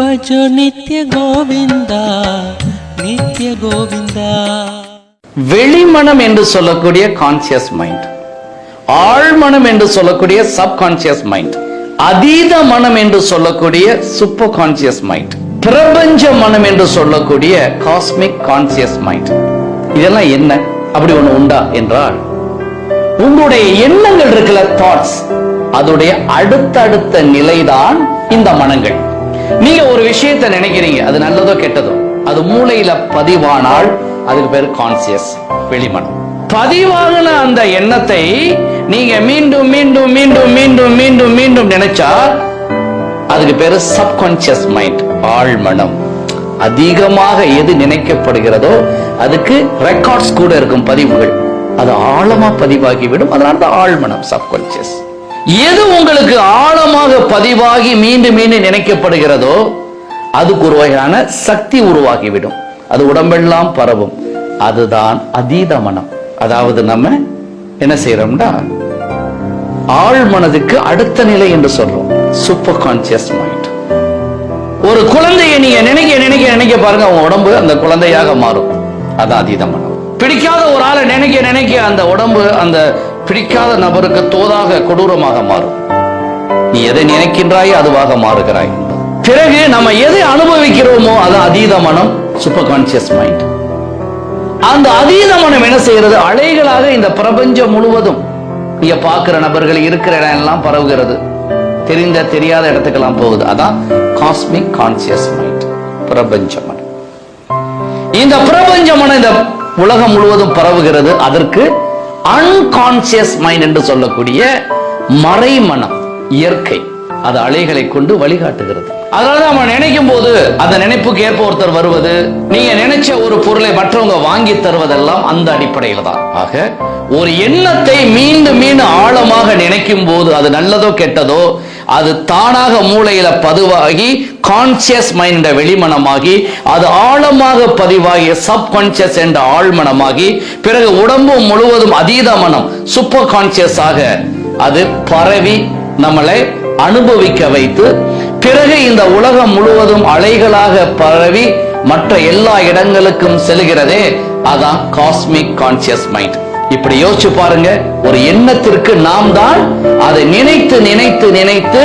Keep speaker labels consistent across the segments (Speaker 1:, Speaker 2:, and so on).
Speaker 1: భజో నిత్య గోవింద நித்ய கோவிந்தா
Speaker 2: வெளிமனம் என்று சொல்லக்கூடிய கான்சியஸ் மைண்ட் ஆழ்மனம் என்று சொல்லக்கூடிய சப்கான்சியஸ் மைண்ட் அதீத மனம் என்று சொல்லக்கூடிய சூப்பர் கான்சியஸ் மைண்ட் பிரபஞ்ச மனம் என்று சொல்லக்கூடிய காஸ்மிக் கான்சியஸ் மைண்ட் இதெல்லாம் என்ன? அப்படி ஒண்ணு உண்டா என்றால் உங்களுடைய எண்ணங்கள் இருக்கிற தாட்ஸ் அதோடைய அடுத்தடுத்த நிலைதான் இந்த மனங்கள். நீங்க ஒரு விஷயத்தை நினைக்கிறீங்க. அது நல்லதோ கெட்டதோ? அது மூளையில பதிவானால் அதுக்கு பேரு கான்சியஸ் வெளிமனம். பதிவாகின அந்த எண்ணத்தை நீங்க மீண்டும் மீண்டும் மீண்டும் மீண்டும் மீண்டும் மீண்டும் நினைச்சா அதுக்கு பேரு சப்கான்சியஸ் மைண்ட் ஆழ்மனம். அதிகமாக எது நினைக்கப்படுகிறதோ அதுக்கு ரெக்கார்ட்ஸ் கூட இருக்கும் பதிவுகள். அது ஆழமா பதிவாகிவிடும். அதனால தான் ஆழ்மனம் சப்கான்சியஸ் எது உங்களுக்கு ஆழமாக பதிவாகி மீண்டும் மீண்டும் நினைக்கப்படுகிறதோ அதுக்கு ஒரு வகையான சக்தி உருவாகிவிடும். அது உடம்பெல்லாம் பரவும். அதுதான் அதீத மனம். அதாவது நம்ம என்ன செய்யறோம்னா ஆழ் மனதுக்கு அடுத்த நிலை என்று சொல்றோம். சூப்பர் கான்சியஸ் மைண்ட் ஒரு குழந்தையை நீங்க நினைக்க நினைக்க நினைக்க பாருங்க அவங்க உடம்பு அந்த குழந்தையாக மாறும். அதான் அதீத மனம். பிடிக்காத ஒரு ஆளை நினைக்க நினைக்க அந்த உடம்பு அந்த பிடிக்காத நபருக்கு தோதாக கொடூரமாக மாறும். நீ எதை நினைக்கின்றாயோ அதுவாக மாறுகிறாய். பிறகு நம்ம எதை அனுபவிக்கிறோமோ அது அதீத மனம் சூப்பர் கான்சியஸ் மைண்ட் அந்த அதீத மனம் என்ன செய்யறது அலைகளாக இந்த பிரபஞ்சம் முழுவதும் நீங்க பார்க்கிற நபர்கள் இருக்கிற இடம் எல்லாம் பரவுகிறது. தெரிந்த தெரியாத இடத்துக்கெல்லாம் போகுது. அதான் காஸ்மிக் கான்சியஸ் மைண்ட் பிரபஞ்ச மனம். இந்த பிரபஞ்ச மனம் இந்த உலகம் முழுவதும் பரவுகிறது. அதற்கு அன்கான்சியஸ் மைண்ட் என்று சொல்லக்கூடிய மறைமனம் இயற்கை. அது அலைகளை கொண்டு வழிகாட்டுகிறது. அதனால நம்ம நினைக்கும் போது அந்த நினைப்புக்கு ஏற்ப ஒருத்தர் வருவது நீங்க நினைச்ச ஒரு பொருளை மற்றவங்க வாங்கி தருவதெல்லாம் அந்த அடிப்படையில் தான். ஆக ஒரு எண்ணத்தை மீண்டும் மீண்டும் ஆழமாக நினைக்கும் போது அது நல்லதோ கெட்டதோ அது தானாக மூளையில பதிவாகி கான்சியஸ் மைண்ட் வெளிமனமாகி அது ஆழமாக பதிவாகிய சப்கான்சியஸ் என்ற ஆழ்மனமாகி பிறகு உடம்பு முழுவதும் அதீத மனம் சூப்பர் கான்சியஸாக அது பரவி நம்மளை அனுபவிக்க வைத்து பிறகு இந்த உலகம் முழுவதும் அலைகளாக பரவி மற்ற எல்லா இடங்களுக்கும் செல்கிறதே அதான் காஸ்மிக் கான்சியஸ் மைண்ட் இப்படி யோசிச்சு பாருங்க ஒரு எண்ணத்திற்கு நாம் தான் அதை நினைத்து நினைத்து நினைத்து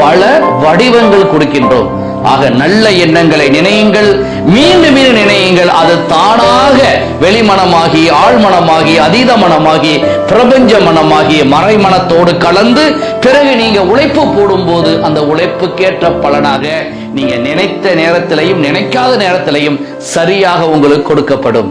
Speaker 2: பல வடிவங்கள் கொடுக்கின்றோம். ஆக நல்ல எண்ணங்களை நினையுங்கள் மீண்டும் மீண்டும் நினையுங்கள். அது தானாக வெளிமனமாகி ஆழ்மனமாகி அதீத மனமாகி பிரபஞ்ச மனமாகி மறைமனத்தோடு கலந்து பிறகு நீங்க உழைப்பு போடும்போது அந்த உழைப்புக்கேற்ற பலனாக நீங்க நினைத்த நேரத்திலையும் நினைக்காத நேரத்திலையும் சரியாக உங்களுக்கு கொடுக்கப்படும்.